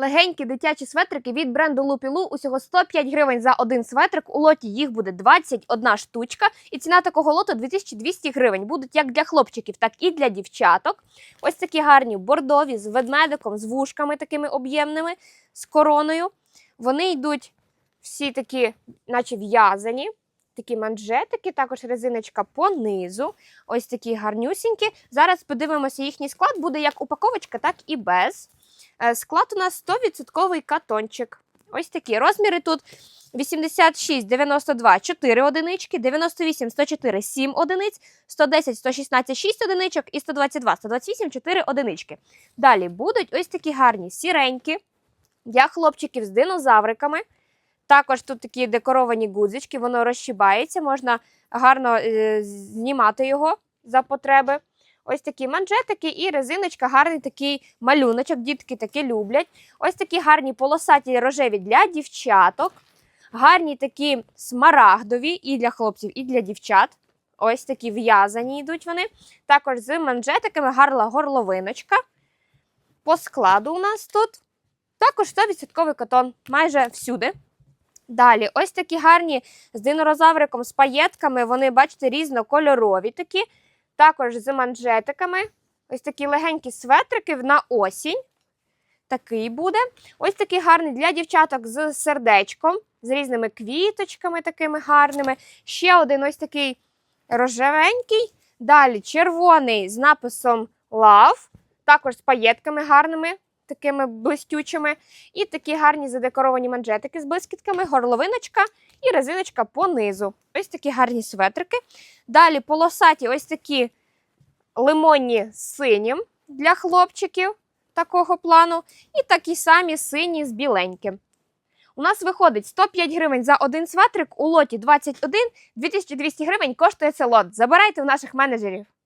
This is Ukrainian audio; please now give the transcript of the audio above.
Легенькі дитячі светрики від бренду Лупілу усього 105 гривень за один светрик. У лоті їх буде 21 штучка, і ціна такого лоту 2200 гривень. Будуть як для хлопчиків, так і для дівчаток. Ось такі гарні бордові з ведмедиком, з вушками такими об'ємними, з короною. Вони йдуть всі такі, наче в'язані. Такі манжетики, також резиночка по низу. Ось такі гарнюсінькі. Зараз подивимося їхній склад. Буде як упаковочка, так і без. Е, Склад у нас 100% катончик. Ось такі розміри тут 86, 92, 4 одинички, 98, 104, 7 одиниць, 110, 116, 6 одиничок і 122, 128, 4 одинички. Далі будуть ось такі гарні сіренькі для хлопчиків з динозавриками. Також тут такі декоровані гудзички, воно розщібається, можна гарно е, знімати його за потреби. Ось такі манжетики і резиночка, гарний такий малюночок. Дітки такі люблять. Ось такі гарні полосаті рожеві для дівчаток. Гарні такі смарагдові і для хлопців, і для дівчат. Ось такі в'язані йдуть вони. Також з манжетиками гарна горловиночка. По складу у нас тут також 100% катон, майже всюди. Далі, ось такі гарні з динозавриком, з паєтками. Вони, бачите, різнокольорові такі. Також з манжетиками. Ось такі легенькі светрики на осінь. Такий буде. Ось такий гарний для дівчаток з сердечком, з різними квіточками такими гарними. Ще один ось такий рожевенький. Далі червоний з написом Love. Також з паєтками гарними, такими блистючими. І такі гарні задекоровані манжетики з блискітками, горловиночка і резиночка по низу. Ось такі гарні светрики. Далі полосаті ось такі лимонні з синім для хлопчиків такого плану. І такі самі сині з біленьким. У нас виходить 105 гривень за один светрик у лоті 21, 2200 гривень коштує це лот. Забирайте у наших менеджерів.